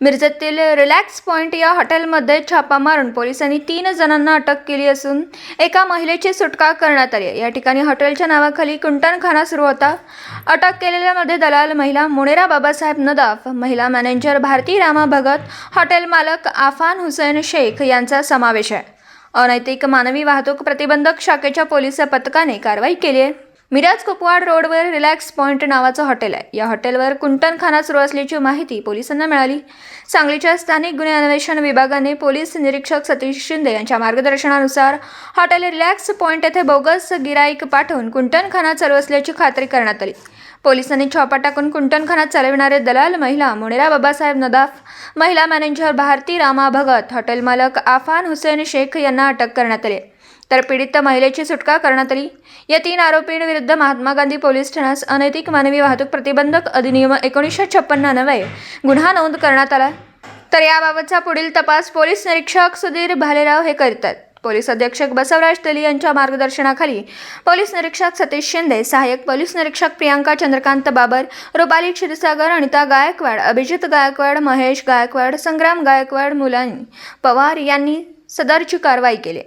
मिरजेतील relax point या हॉटेलमध्ये छापा मारून पोलिसांनी तीन जणांना अटक केली असून एका महिलेची सुटका करण्यात आली आहे. या ठिकाणी हॉटेलच्या नावाखाली कुंटणखाना सुरू होता. अटक केलेल्यामध्ये दलाल महिला मुनेरा बाबासाहेब नदाफ महिला मॅनेजर भारती रामा भगत हॉटेल मालक आफान हुसेन शेख यांचा समावेश आहे. अनैतिक मानवी वाहतूक प्रतिबंधक शाखेच्या पोलीस पथकाने कारवाई केली आहे. मिराज कुपवाड रोडवर रिलॅक्स पॉईंट नावाचं हॉटेल आहे. या हॉटेलवर कुंटणखाना सुरू असल्याची माहिती पोलिसांना मिळाली. सांगलीच्या स्थानिक गुन्हे अन्वेषण विभागाने पोलीस निरीक्षक सतीश शिंदे यांच्या मार्गदर्शनानुसार हॉटेल रिलॅक्स पॉईंट येथे बोगस गिराईक पाठवून कुंटणखाना चालू असल्याची खात्री करण्यात आली. पोलिसांनी छापा टाकून कुंटणखाना चालविणारे दलाल महिला मुनेरा बाबासाहेब नदाफ महिला मॅनेजर भारती रामा भगत हॉटेल मालक आफान हुसेन शेख यांना अटक करण्यात आली. तर पीडित महिलेची सुटका करण्यात आली. या तीन आरोपींविरुद्ध महात्मा गांधी पोलीस ठाण्यास अनैतिक मानवी वाहतूक प्रतिबंधक अधिनियम एकोणीसशे छप्पन्न अन्वये गुन्हा नोंद करण्यात आला. तर याबाबतचा पुढील तपास पोलीस निरीक्षक सुधीर भालेराव हे करतात. पोलीस अधीक्षक बसवराज तेली यांच्या मार्गदर्शनाखाली पोलीस निरीक्षक सतीश शिंदे सहाय्यक पोलीस निरीक्षक प्रियांका चंद्रकांत बाबर रुपाली क्षीरसागर अनिता गायकवाड अभिजित गायकवाड महेश गायकवाड संग्राम गायकवाड मुलानी पवार यांनी सदरची कारवाई केली.